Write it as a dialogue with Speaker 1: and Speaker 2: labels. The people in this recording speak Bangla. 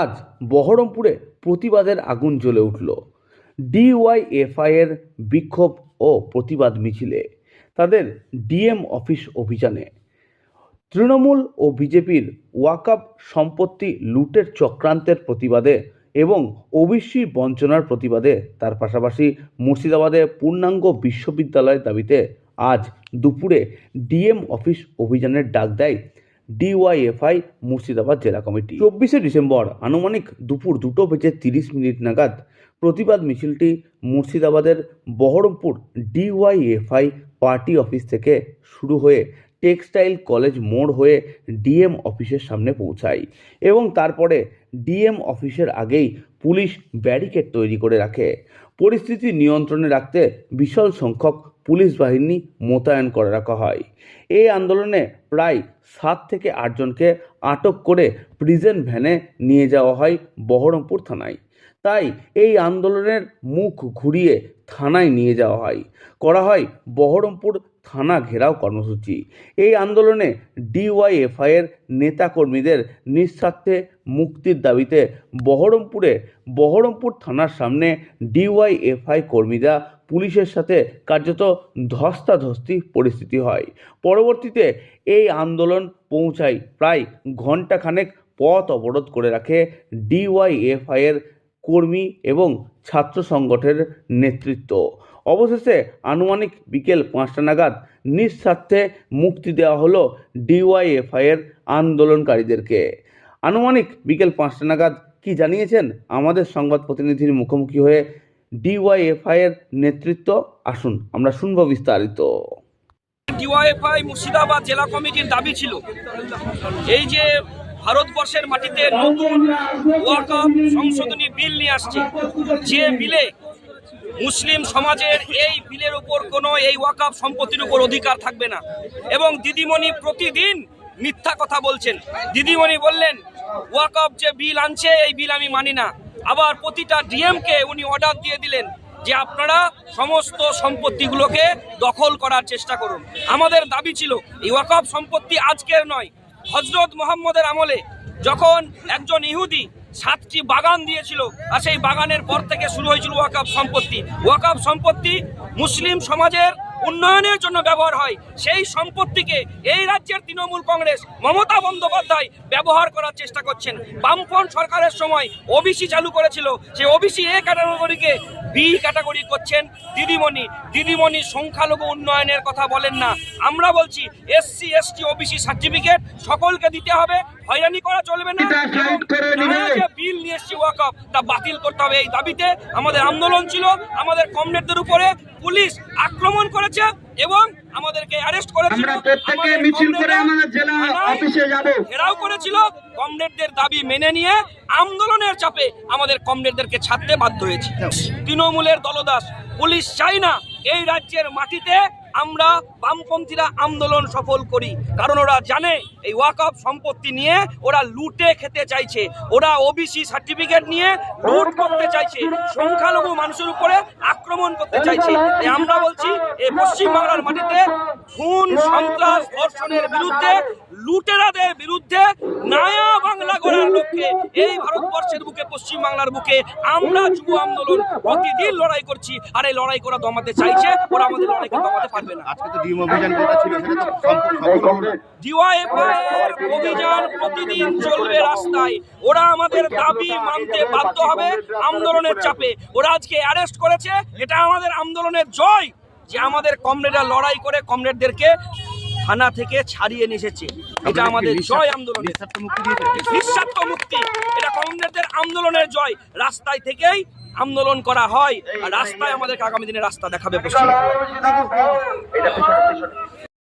Speaker 1: আজ বহরমপুরে প্রতিবাদের আগুন জ্বলে উঠল। ডিওয়াইএফআই এর বিক্ষোভ ও প্রতিবাদ মিছিলে, তাদের ডিএম অফিস অভিযানে। তৃণমূল ও বিজেপির ওয়াকআপ সম্পত্তি লুটের চক্রান্তের প্রতিবাদে এবং ওবিসি বঞ্চনার প্রতিবাদে, তার পাশাপাশি মুর্শিদাবাদে পূর্ণাঙ্গ বিশ্ববিদ্যালয়ের দাবিতে আজ দুপুরে ডিএম অফিস অভিযানের ডাক দেয় ডিওয়াইএফআই মুর্শিদাবাদ জেলা কমিটি। চব্বিশে ডিসেম্বর আনুমানিক দুপুর দুটো বেজে তিরিশ মিনিট নাগাদ প্রতিবাদ মিছিলটি মুর্শিদাবাদের বহরমপুর ডিওয়াইএফআই পার্টি অফিস থেকে শুরু হয়ে টেক্সটাইল কলেজ মোড় হয়ে ডিএম অফিসের সামনে পৌঁছায় এবং তারপরে ডিএম অফিসের আগেই পুলিশ ব্যারিকেড তৈরি করে রাখে। পরিস্থিতি নিয়ন্ত্রণে রাখতে বিশাল সংখ্যক পুলিশ বাহিনী মোতায়েন করে রাখা হয়। এই আন্দোলনে প্রায় সাত থেকে আটজনকে আটক করে প্রিজেন্ট ভ্যানে নিয়ে যাওয়া হয় বহরমপুর থানায়। তাই এই আন্দোলনের মুখ ঘুরিয়ে থানায় নিয়ে যাওয়া হয়। করা হয় বহরমপুর থানা ঘেরাও কর্মসূচি। এই আন্দোলনে ডিওয়াইএফআইয়ের নেতাকর্মীদের নিঃস্বার্থে মুক্তির দাবিতে বহরমপুরে বহরমপুর থানার সামনে ডিওয়াইএফআই কর্মীরা পুলিশের সাথে কার্যত ধস্তাধস্তি পরিস্থিতি হয়। পরবর্তীতে এই আন্দোলন পৌঁছায় প্রায় ঘণ্টাখানেক পথ অবরোধ করে রাখে ডিওয়াইএফআই এর কর্মী এবং ছাত্র সংগঠনের নেতৃত্ব। অবশেষে আনুমানিক বিকেল পাঁচটা নাগাদ নিঃস্বার্থে মুক্তি দেওয়া হলো ডিওয়াইএফআই এর আন্দোলনকারীদেরকে। আনুমানিক বিকেল পাঁচটা নাগাদ কি জানিয়েছেন আমাদের সংবাদ প্রতিনিধির মুখোমুখি হয়ে ডিওয়াইএফআই এর নেতৃত্ব? আসুন, আমরা শুনব বিস্তারিত।
Speaker 2: ডিওয়াইএফআই মুর্শিদাবাদ জেলা কমিটির দাবি ছিল, এই যে ভারতবর্ষের মাটিতে নতুন ওয়াকআপ সংশোধনী বিল নিয়ে আসছে। যে বিলে মুসলিম সমাজের এই বিলের উপর কোনো এই ওয়াকআপ সম্পত্তির উপর অধিকার থাকবে না। এবং দিদিমণি প্রতিদিন মিথ্যা কথা বলছেন। দিদিমণি বললেন ওয়াকআপ যে বিল আনছে, এই বিল আমি মানি না। আবার প্রতিটা ডিএমকে উনি অর্ডার দিয়ে দিলেন যে আপনারা সমস্ত সম্পত্তিগুলোকে দখল করার চেষ্টা করুন। আমাদের দাবি ছিল, এই ওয়াকফ সম্পত্তি আজকের নয় হজরত মোহাম্মদের আমলে যখন একজন ইহুদি সাতটি বাগান দিয়েছিল আর সেই বাগানের পর থেকে শুরু হয়েছিল ওয়াকফ সম্পত্তি। ওয়াকফ সম্পত্তি মুসলিম সমাজের উন্নয়নের জন্য ব্যবহার হয়। সেই সম্পত্তিকে এই রাজ্যের তৃণমূল কংগ্রেস মমতা বন্দ্যোপাধ্যায় ব্যবহার করার চেষ্টা করছেন। বামফ্রন্ট সরকারের সময় ওবিসি চালু করেছিল। সেই ওবিসি এ ক্যাটাগরিকে বি ক্যাটাগরি করছেন দিদিমণি। দিদিমণি সংখ্যালঘু উন্নয়নের কথা বলেন না। আমরা বলছি এসসি এসটি ওবিসি সার্টিফিকেট সকলকে দিতে হবে। হয়রানি করা চলবে না। যে বিল নিয়ে এসছি ওয়াকআপ তা বাতিল করতে হবে এই দাবিতে। আমাদের আন্দোলন ছিল আমাদের কমরেডদের উপরে পুলিশ আক্রমণ করেছে এবং আমাদেরকে অ্যারেস্ট করেছিল।
Speaker 3: প্রত্যেকে মিছিল করে আমাদের জেলা অফিসে যাব।
Speaker 2: ঘেরাও করেছিল। কমরেডদের দাবি মেনে নিয়ে আন্দোলনের চাপে আমাদের কমরেডদেরকে ছাড়তে বাধ্য হয়েছে। তৃণমূলের দলদাস পুলিশ চাই না এই রাজ্যের মাটিতে আমরা বামপন্থীরা আন্দোলন সফল করি। কারণ ওরা জানে, এই ওয়াকআপ সম্পত্তি নিয়ে ওরা লুটে খেতে চাইছে। ওরা ওবিসি সার্টিফিকেট নিয়ে লুট করতে চাইছে। সংখ্যালঘু মানুষের উপরে আক্রমণ করতে চাইছে। আমরা বলছি, এই পশ্চিমবাংলার মাটিতে খুন, সন্ত্রাস, ধর্ষণের বিরুদ্ধে, লুটেরাদের বিরুদ্ধে নয়া বাংলা গড়ার লক্ষ্যে এই ভারতবর্ষের বুকে পশ্চিম বাংলার বুকে আমরা যুব আন্দোলন প্রতিদিন লড়াই করছি। আর এই লড়াই করা দমাতে চাইছে ওরা আমাদের লড়াইকে দমাতে পারবে না।
Speaker 4: আজকে তো ডিম অভিযান যেটা ছিল সেটা তো
Speaker 2: অভিযান প্রতিদিন চলবে রাস্তায়। ওরা আমাদের দাবি মানতে বাধ্য হবে আন্দোলনের চাপে। ওরা আজকে অ্যারেস্ট করেছে এটা আমাদের আন্দোলনের জয়। যে আমাদের কমরেডরা লড়াই করে কমরেডদেরকে থানা থেকে ছাড়িয়ে নিয়ে এসেছে। এটা আমাদের জয় আন্দোলন
Speaker 4: নিঃস্বার্থ মুক্তি দিয়েছে
Speaker 2: নিঃস্বার্থ মুক্তি। এটা কংগ্রেসের আন্দোলনের জয়। রাস্তায় থেকেই আন্দোলন করা হয়। আর রাস্তায় আমাদেরকে আগামী দিনে রাস্তা দেখাবে পশ্চিম